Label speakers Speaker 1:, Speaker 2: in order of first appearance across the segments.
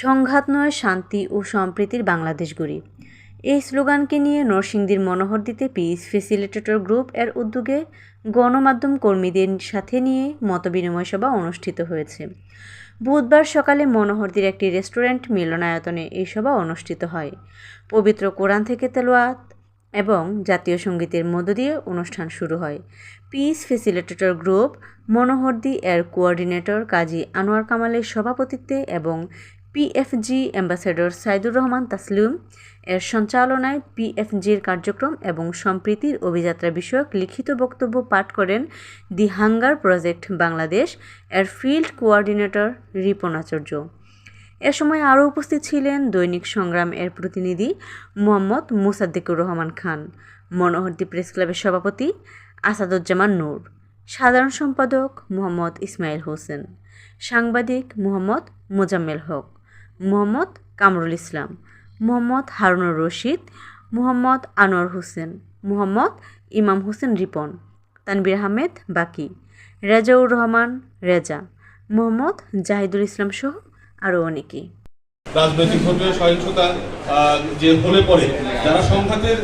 Speaker 1: সংঘাত নয় শান্তি ও সম্প্রীতির বাংলাদেশ গড়ি। এই স্লোগানকে নিয়ে নরসিংদীর মনোহর দিতে পিস ফেসিলিটেটর গ্রুপ এর উদ্যোগে গণমাধ্যম কর্মীদের সাথে নিয়ে মতবিনিময় সভা অনুষ্ঠিত হয়েছে। বুধবার সকালে মনোহরদির একটি রেস্টুরেন্ট মিলনায়তনে এই সভা অনুষ্ঠিত হয়। পবিত্র কোরআন থেকে তেলোয়াত এবং জাতীয় সঙ্গীতের মধ্য দিয়ে অনুষ্ঠান শুরু হয়। পিস ফেসিলিটেটর গ্রুপ মনোহরদি এর কোঅর্ডিনেটর কাজী আনোয়ার কামালের সভাপতিত্বে এবং পিএফজি অ্যাম্বাসেডর সাইদুর রহমান তাসলিম, এর সঞ্চালনায় পিএফজির কার্যক্রম এবং সম্প্রীতির অভিযাত্রা বিষয়ক লিখিত বক্তব্য পাঠ করেন দি হাঙ্গার প্রজেক্ট বাংলাদেশ, এর ফিল্ড কোঅর্ডিনেটর রিপন আচার্য। এ সময় আরও উপস্থিত ছিলেন দৈনিক সংগ্রাম এর প্রতিনিধি মোহাম্মদ মুসাদ্দিকুর রহমান খান মনোহরদি প্রেস ক্লাবের সভাপতি আসাদুজ্জামান নূর, সাধারণ সম্পাদক মোহাম্মদ ইসমাইল হোসেন, সাংবাদিক মোহাম্মদ মোজাম্মেল হক। মোহাম্মদ কামরুল ইসলাম, মোহাম্মদ হারুনুর রশিদ, মোহাম্মদ আনোয়ার হোসেন, মোহাম্মদ ইমাম হোসেন রিপন তানবির আহমেদ বাকি, রেজাউর রহমান রেজা, মোহাম্মদ জাহিদুল ইসলাম সহ আরও অনেকেই।
Speaker 2: রাজনৈতিক ধর্মীয় সহিংসতা যে হলে পরে যারা সংঘাতের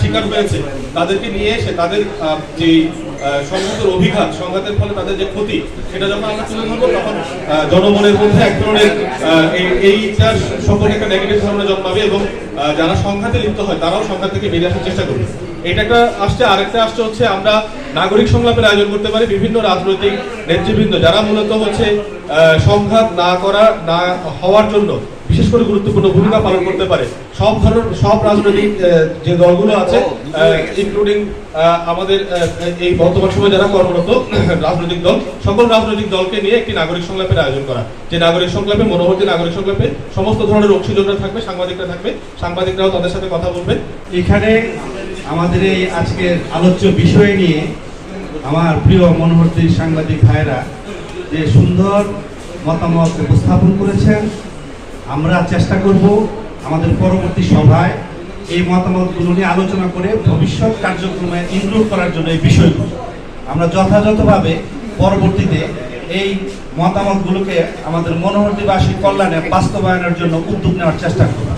Speaker 2: শিকার হয়েছে, তাদেরকে নিয়ে এসে তাদের যে সংঘাতের অভিঘাত, সংঘাতের ফলে তাদের যে ক্ষতি, সেটা যখন আমরা তুলে ধরবো, তখন জনমনের মধ্যে এক ধরনের এইটার সম্পর্কে একটা নেগেটিভ ধারণা জন্মাবে এবং যারা সংঘাতে লিপ্ত হয়, তারাও সংঘাত থেকে বেরিয়ে আসার চেষ্টা করবে। এটা একটা আসছে, আরেকটা আসছে হচ্ছে আমরা নাগরিক সংলাপের আয়োজন করতে পারি বিভিন্ন রাজনৈতিক নেতৃবৃন্দ, যারা মূলত হচ্ছে সংঘাত না করা, না হওয়ার জন্য বিশেষ করে গুরুত্বপূর্ণ ভূমিকা পালন করতে পারে। সব ধরনের সব রাজনৈতিক যে দলগুলো আছে ইনক্লুডিং আমাদের এই বর্তমান সময়ে যারা কর্মরত রাজনৈতিক দল সকল রাজনৈতিক দলকে নিয়ে একটি নাগরিক সংলাপের আয়োজন করা। যে নাগরিক সংলাপে মনোবর্তী নাগরিক সংলাপে সমস্ত ধরনের অংশীজনরা থাকবে সাংবাদিকরা থাকবে সাংবাদিকরাও তাদের সাথে কথা বলবে।
Speaker 3: এখানে আমাদের এই আজকের আলোচ্য বিষয় নিয়ে আমার প্রিয় মনোহরতী সাংবাদিক ভাইরা যে সুন্দর মতামত উপস্থাপন করেছেন আমরা চেষ্টা করব আমাদের পরবর্তী সভায় এই মতামতগুলো নিয়ে আলোচনা করে ভবিষ্যৎ কার্যক্রমে ইনক্লুড করার জন্য এই বিষয়গুলো। আমরা যথাযথভাবে পরবর্তীতে এই মতামতগুলোকে আমাদের মনোহরদীবাসী কল্যাণে বাস্তবায়নের জন্য উদ্যোগ নেওয়ার চেষ্টা করব।